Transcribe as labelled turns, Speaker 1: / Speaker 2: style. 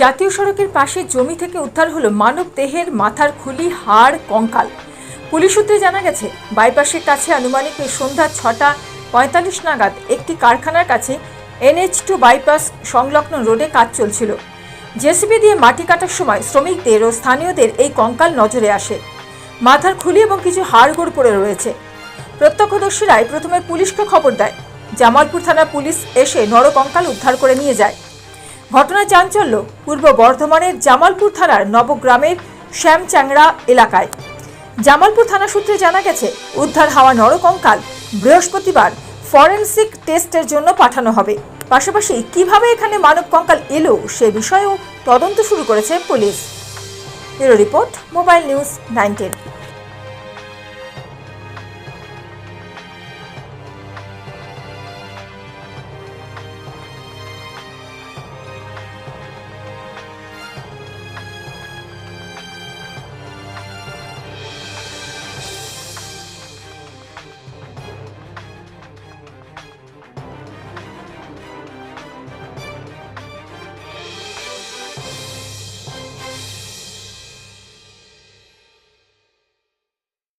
Speaker 1: জাতীয় সড়কের পাশে জমি থেকে উদ্ধার হলো মানব দেহের মাথার খুলি, হাড়, কঙ্কাল। পুলিশ সূত্রে জানা গেছে, বাইপাসের কাছে আনুমানিক সন্ধ্যা ছটা পঁয়তাল্লিশ নাগাদ একটি কারখানার কাছে এনএইচ টু বাইপাস সংলগ্ন রোডে কাজ চলছিল। জেসিবি দিয়ে মাটি কাটার সময় শ্রমিকদের ও স্থানীয়দের এই কঙ্কাল নজরে আসে। মাথার খুলি এবং কিছু হাড়গোড় পড়ে রয়েছে। প্রত্যক্ষদর্শীরাই প্রথমে পুলিশকে খবর দেয়। জামালপুর থানা পুলিশ এসে নরকঙ্কাল উদ্ধার করে নিয়ে যায়। ঘটনায় চাঞ্চল্য পূর্ব বর্ধমানের জামালপুর থানার নবগ্রামের শ্যামচ্যাংড়া এলাকায়। জামালপুর থানা সূত্রে জানা গেছে, উদ্ধার হওয়া নরকঙ্কাল বৃহস্পতিবার ফরেনসিক টেস্টের জন্য পাঠানো হবে। পাশাপাশি কীভাবে এখানে মানব কঙ্কাল এলো সে বিষয়েও তদন্ত শুরু করেছে police. Bureau report, mobile news nineteen.